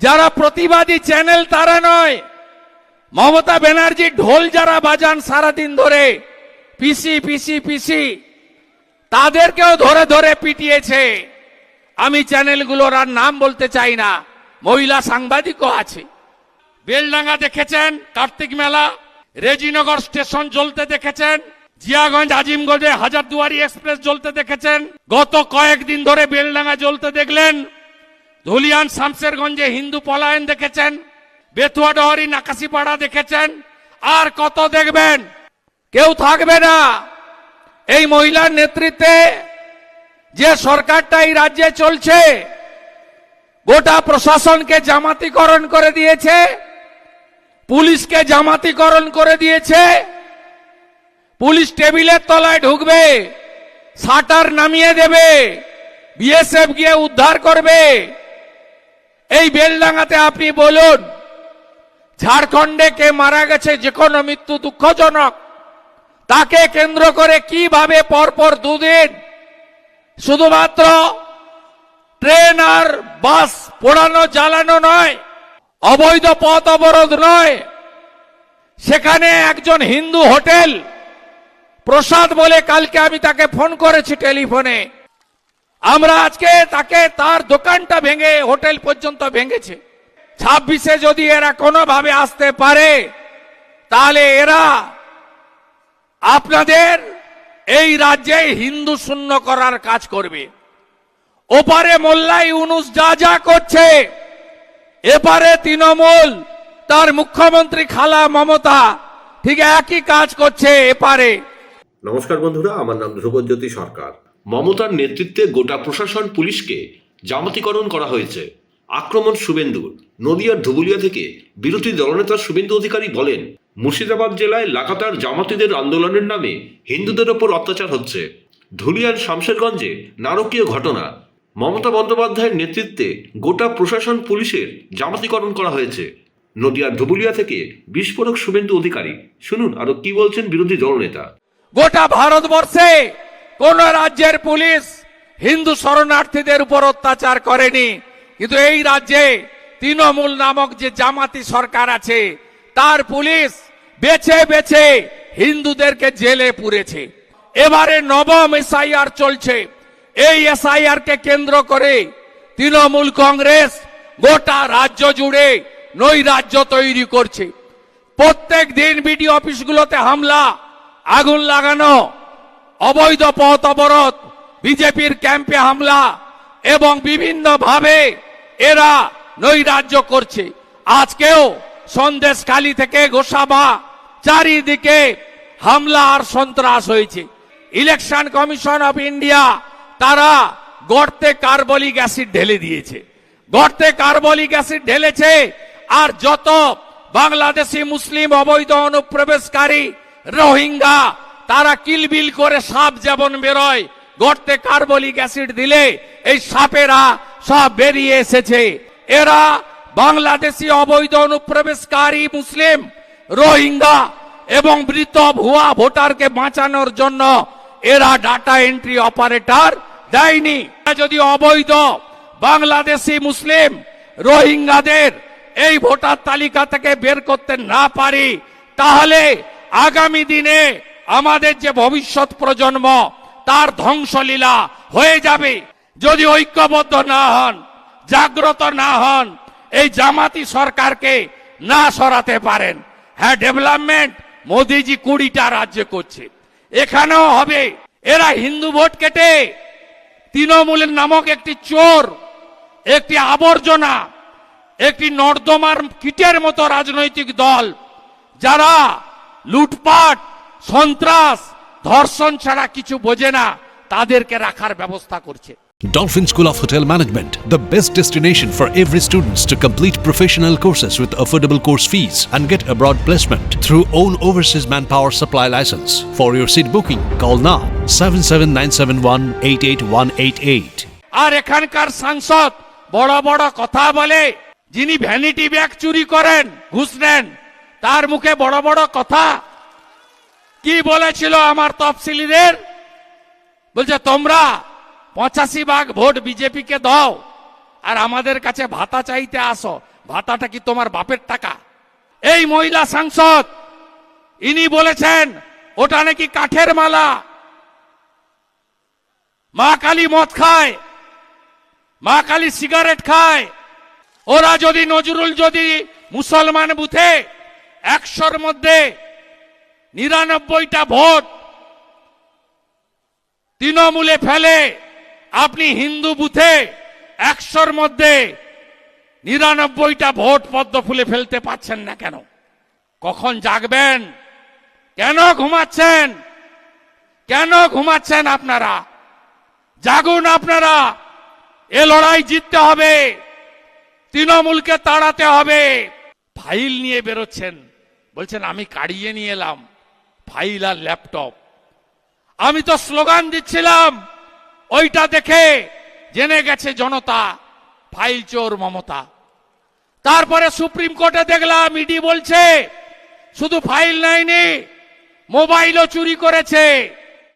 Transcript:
যারা প্রতিবাদী চ্যানেল, তারা নয়। মমতা ব্যানার্জি ঢোল যারা বাজান সারাদিন ধরে, পিসি পিসি পিসি, তাদেরকেও ধরে ধরে পিটিয়েছে। আমি চ্যানেলগুলোর আর নাম বলতে চাই না, মহিলা সাংবাদিকও আছে। বেলডাঙ্গা দেখেছেন, কার্তিক মেলা, রেজিনগর স্টেশন জ্বলতে দেখেছেন, জিয়াগঞ্জ, আজিমগঞ্জে হাজারদুয়ারি এক্সপ্রেস জ্বলতে দেখেছেন। গত কয়েকদিন ধরে বেলডাঙ্গা জ্বলতে দেখলেন ধুলিয়ান শামসেরগঞ্জে হিন্দু পলায়ন দেখেছেন বেথুয়া ডহরি নাকাশিপাড়া দেখেছেন, আর কত দেখবেন? কেউ থাকবে না। এই মহিলার নেতৃত্বে যে সরকারটা এই রাজ্যে চলছে, গোটা প্রশাসনকে জামাতিকরণ করে দিয়েছে, পুলিশকে জামাতিকরণ করে দিয়েছে, পুলিশ টেবিলের তলায় ঢুকবে শাটার নামিয়ে দেবে, বিএসএফ গিয়ে উদ্ধার করবে। এই বেলডাঙ্গাতে আপনি বলুন, ঝাড়খণ্ডে কে মারা গেছে যে কোনো মৃত্যু দুঃখজনক, তাকে কেন্দ্র করে কীভাবে পরপর দুদিন শুধুমাত্র ট্রেন আর বাস পোড়ানো, জ্বালানো নয়, অবৈধ পথ অবরোধ নয়, সেখানে একজন হিন্দু হোটেল প্রসাদ বলে কালকে আমি তাকে ফোন করেছি টেলিফোনে। আমরা আজকে তাকে তার দোকানটা ভেঙে, হোটেল পর্যন্ত ভেঙেছে। ছাব্বিশে যদি এরা কোনোভাবে আসতে পারে, তাহলে এরা আপনাদের এই রাজ্যে হিন্দু শূন্য করার কাজ করবে। ওপারে মোল্লাই ইউনুস যা যা করছে, এপারে তৃণমূল, তার মুখ্যমন্ত্রী খালা মমতা ঠিক একই কাজ করছে এপারে। নমস্কার বন্ধুরা, আমার নাম ধ্রুবজ্যোতি সরকার। মমতার নেতৃত্বে গোটা প্রশাসন পুলিশকে জামাতিকরণ করা হয়েছে। আক্রমণ শুভেন্দুর। নদিয়ার ধুবুলিয়া থেকে বিরোধী দলনেতা শুভেন্দু অধিকারী বলেন, মুর্শিদাবাদ জেলায় লাগাতার জামাতিদের আন্দোলনের নামে হিন্দুদের ওপর অত্যাচার হচ্ছে। ধুলিয়ার শামশেরগঞ্জে নারকীয় ঘটনা। মমতা বন্দ্যোপাধ্যায়ের নেতৃত্বে গোটা প্রশাসন পুলিশের জামাতিকরণ করা হয়েছে। নদিয়ার ধুবুলিয়া থেকে বিস্ফোরক শুভেন্দু অধিকারী। শুনুন আরও কি বলছেন বিরোধী দলনেতা। গোটা ভারতবর্ষে কোন রাজ্যের পুলিশ হিন্দু শরণার্থীদের উপর অত্যাচার করেনি। কিন্তু এই রাজ্যে তৃণমূল নামক যে জামাতি সরকার আছে, তার পুলিশ বেছে বেছে হিন্দুদেরকে জেলে পুরেছে। এবারে নবম এসআইআর চলছে। এই এসআইআর কে কেন্দ্র করে তৃণমূল কংগ্রেস গোটা রাজ্য জুড়ে নৈ রাজ্য তৈরি করছে। প্রত্যেক দিন বিডি অফিসগুলোতে হামলা, আগুন লাগানো অবৈধ পথ অবরোধ, বিজেপির ক্যাম্পে হামলা এবং বিভিন্ন ভাবে এরা নৈরাজ্য করছে। আজকেও সন্দেশখালী থেকে গোসাবা চারিদিকে হামলা আর সন্ত্রাস হয়েছে। ইলেকশন কমিশন অফ ইন্ডিয়া তারা গর্তে কার্বলিক অ্যাসিড ঢেলে দিয়েছে। গর্তে কার্বলিক অ্যাসিড ঢেলেছে আর যত বাংলাদেশি মুসলিম অবৈধ অনুপ্রবেশকারী, রোহিঙ্গা তারা কিলবিল করে সাপ যেমন বেরোয়, গর্তে কার্বলিক অ্যাসিড দিলে এই সাপেরা সব বেরিয়ে এসেছে। এরা বাংলাদেশি অবৈধ অনুপ্রবেশকারী মুসলিম, রোহিঙ্গা এবং মৃত ভুয়া ভোটারকে বাঁচানোর জন্য এরা ডাটা এন্ট্রি অপারেটর দেয়নি। যদি অবৈধ বাংলাদেশি মুসলিম, রোহিঙ্গাদের এই ভোটার তালিকা থেকে বের করতে না পারি, তাহলে আগামী দিনে আমাদের যে ভবিষ্যৎ প্রজন্ম, তার ধ্বংসলীলা হয়ে যাবে। যদি ঐক্যবদ্ধ না হন, জাগ্রত না হন, এই জামাতি সরকারকে না সরাতে পারেন। হ্যাঁ ডেভেলপমেন্ট মোদিজি কুড়িটা রাজ্যে করছে। এখানেও হবে। এরা হিন্দু ভোট কেটে তৃণমূলের নামক একটি চোর, একটি আবর্জনা, একটি নর্দমার কিটের মতো রাজনৈতিক দল, যারা লুটপাট সন্ত্রাস ধর্ষণ ছাড়া কিছু বোঝে না তাদেরকে রাখার ব্যবস্থা করছে Dolphin School of Hotel Management, the best destination for every students to complete professional courses with affordable course fees and get abroad placement through own overseas manpower supply license. For your seat booking, call now 77971-88188. আর এখানকার সাংসদ বড় বড় কথা বলে যিনি vanity bag চুরি করেন ঘুষ নেন তার মুখে বড় বড় কথা কি বলেছিল আমার তফসিলিদের? বলছে, তোমরা পঁচাশি ভাগ ভোট বিজেপিকে দাও আর আমাদের কাছে ভাতা চাইতে আসো। ভাতাটা কি তোমার বাপের টাকা? এই মহিলা সাংসদ, ইনি বলেছেন, ওটা নাকি কাঠের মালা। মা কালী মদ খায়, মা কালী সিগারেট খায়। ওরা যদি নজরুল যদি মুসলমান বুথে একশোর মধ্যে নিরানব্বইটা ভোট তৃণমূলে ফেলে আপনি হিন্দু বুথে একশোর মধ্যে নিরানব্বইটা ভোট পদ্ম ফুলে ফেলতে পাচ্ছেন না কেন? কখন জাগবেন? কেন ঘুমাচ্ছেন? কেন ঘুমাচ্ছেন আপনারা? জাগুন আপনারা। এ লড়াই জিততে হবে। তৃণমূলকে তাড়াতে হবে। ফাইল নিয়ে বেরোচ্ছেন। বলছেন, আমি কাড়িয়ে নিয়ে এলাম। ফাইল আর ল্যাপটপ। আমি তো স্লোগান দিচ্ছিলাম, ওইটা দেখে জেনে গেছে জনতা ফাইল চোর মমতা। তারপরে সুপ্রিম কোর্টে দেখলাম, ইডি বলছে, শুধু ফাইল নেয়নি, মোবাইলও চুরি করেছে।